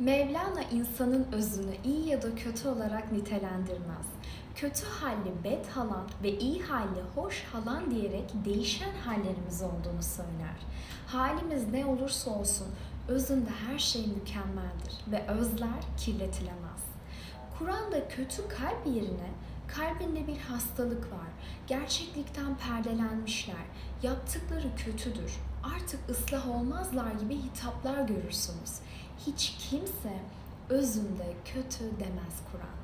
Mevlana insanın özünü iyi ya da kötü olarak nitelendirmez. Kötü halli bed halan ve iyi halli hoş halan diyerek değişen hallerimiz olduğunu söyler. Halimiz ne olursa olsun özünde her şey mükemmeldir ve özler kirletilemez. Kur'an'da kötü kalp yerine kalbinde bir hastalık var. Gerçeklikten perdelenmişler. Yaptıkları kötüdür. Artık ıslah olmazlar gibi hitaplar görürsünüz. Hiç kimse özünde kötü demez Kur'an.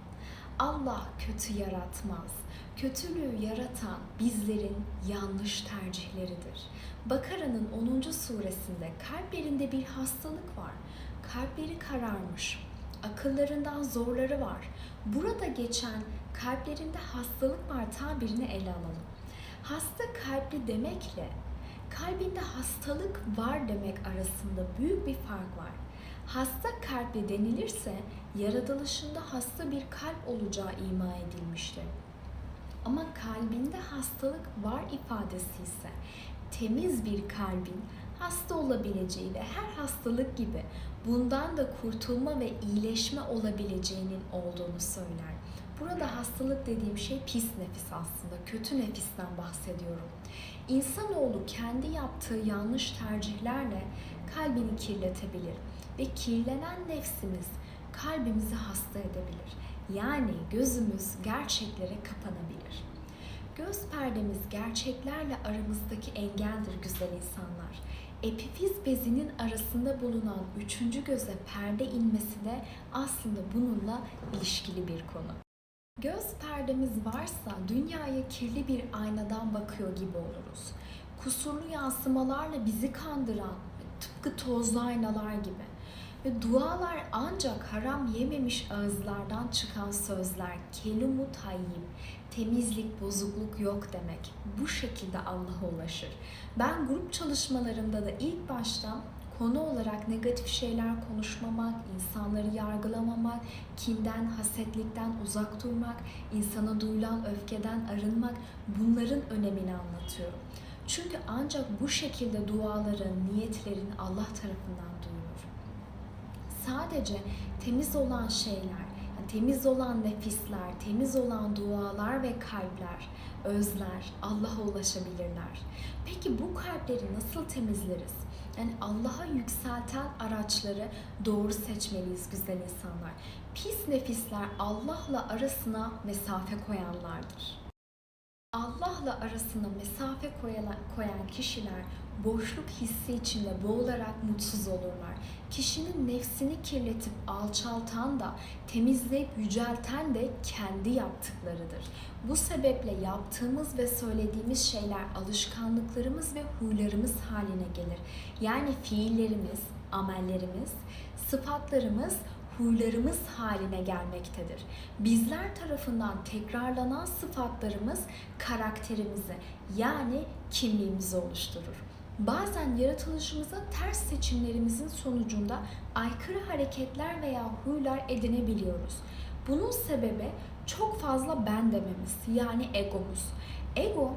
Allah kötü yaratmaz. Kötülüğü yaratan bizlerin yanlış tercihleridir. Bakara'nın 10. suresinde kalplerinde bir hastalık var. Kalpleri kararmış. Akıllarından zorları var. Burada geçen kalplerinde hastalık var tabirini ele alalım. Hasta kalpli demekle kalbinde hastalık var demek arasında büyük bir fark var. Hasta kalpli denilirse yaratılışında hasta bir kalp olacağı ima edilmiştir. Ama kalbinde hastalık var ifadesi ise temiz bir kalbin hasta olabileceği ve her hastalık gibi bundan da kurtulma ve iyileşme olabileceğinin olduğunu söyler. Burada hastalık dediğim şey pis nefis aslında, kötü nefisten bahsediyorum. İnsanoğlu kendi yaptığı yanlış tercihlerle kalbini kirletebilir ve kirlenen nefsimiz kalbimizi hasta edebilir. Yani gözümüz gerçeklere kapanabilir. Göz perdemiz gerçeklerle aramızdaki engeldir güzel insanlar. Epifiz bezinin arasında bulunan üçüncü göze perde inmesi de aslında bununla ilişkili bir konu. Göz perdemiz varsa dünyaya kirli bir aynadan bakıyor gibi oluruz. Kusurlu yansımalarla bizi kandıran tıpkı tozlu aynalar gibi. Ve dualar ancak haram yememiş ağızlardan çıkan sözler, kelimu tayyib, temizlik, bozukluk yok demek. Bu şekilde Allah'a ulaşır. Ben grup çalışmalarımda da ilk başta konu olarak negatif şeyler konuşmamak, insanları yargılamamak, kinden, hasetlikten uzak durmak, insana duyulan öfkeden arınmak bunların önemini anlatıyorum. Çünkü ancak bu şekilde duaların, niyetlerin Allah tarafından duyulur. Sadece temiz olan şeyler, temiz olan nefisler, temiz olan dualar ve kalpler, özler Allah'a ulaşabilirler. Peki bu kalpleri nasıl temizleriz? Yani Allah'a yükselten araçları doğru seçmeliyiz güzel insanlar. Pis nefisler Allah'la arasına mesafe koyanlardır. Allah'la arasına mesafe koyan, kişiler boşluk hissi içinde boğularak mutsuz olurlar. Kişinin nefsini kirletip alçaltan da temizleyip yücelten de kendi yaptıklarıdır. Bu sebeple yaptığımız ve söylediğimiz şeyler alışkanlıklarımız ve huylarımız haline gelir. Yani fiillerimiz, amellerimiz, sıfatlarımız huylarımız haline gelmektedir. Bizler tarafından tekrarlanan sıfatlarımız karakterimizi yani kimliğimizi oluşturur. Bazen yaratılışımıza ters seçimlerimizin sonucunda aykırı hareketler veya huylar edinebiliyoruz. Bunun sebebi çok fazla ben dememiz yani egomuz. Ego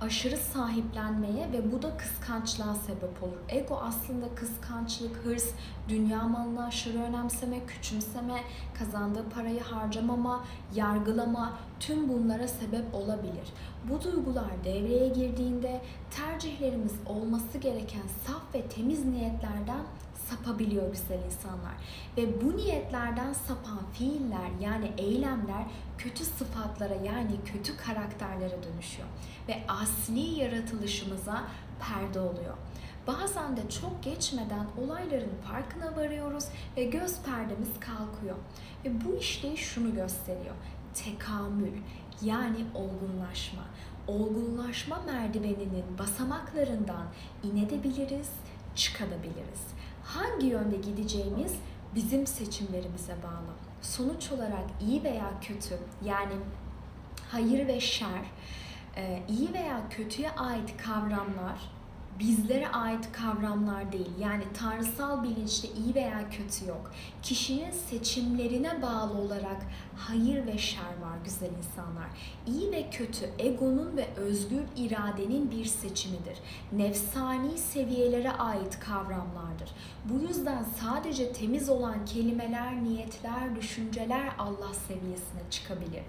aşırı sahiplenmeye ve bu da kıskançlığa sebep olur. Ego aslında kıskançlık, hırs, dünya malını aşırı önemseme, küçümseme, kazandığı parayı harcamama, yargılama tüm bunlara sebep olabilir. Bu duygular devreye girdiğinde tercihlerimiz olması gereken saf ve temiz niyetlerden sapabiliyor güzel insanlar. Ve bu niyetlerden sapan fiiller yani eylemler kötü sıfatlara yani kötü karakterlere dönüşüyor. Ve asli yaratılışımıza perde oluyor. Bazen de çok geçmeden olayların farkına varıyoruz ve göz perdemiz kalkıyor. Ve bu işte şunu gösteriyor. Tekamül yani olgunlaşma. Olgunlaşma merdiveninin basamaklarından inebiliriz, çıkabiliriz. Hangi yönde gideceğimiz bizim seçimlerimize bağlı. Sonuç olarak iyi veya kötü yani hayır ve şer, iyi veya kötüye ait kavramlar bizlere ait kavramlar değil. Yani tanrısal bilinçte iyi veya kötü yok. Kişinin seçimlerine bağlı olarak hayır ve şer var güzel insanlar. İyi ve kötü egonun ve özgür iradenin bir seçimidir. Nefsani seviyelere ait kavramlardır. Bu yüzden sadece temiz olan kelimeler, niyetler, düşünceler Allah seviyesine çıkabilir.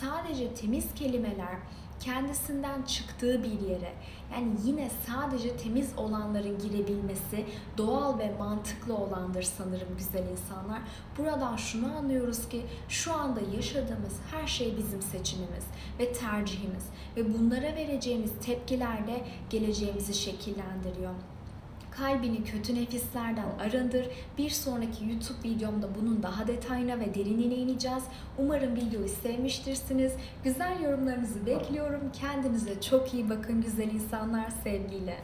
Sadece temiz kelimeler kendisinden çıktığı bir yere yani yine sadece temiz olanların girebilmesi doğal ve mantıklı olandır sanırım güzel insanlar. Buradan şunu anlıyoruz ki şu anda yaşadığımız her şey bizim seçimimiz ve tercihimiz ve bunlara vereceğimiz tepkiler de geleceğimizi şekillendiriyor. Kalbini kötü nefislerden arındır. Bir sonraki YouTube videomda bunun daha detayına ve derinine ineceğiz. Umarım videoyu sevmiştirsiniz. Güzel yorumlarınızı bekliyorum. Kendinize çok iyi bakın güzel insanlar sevgiyle.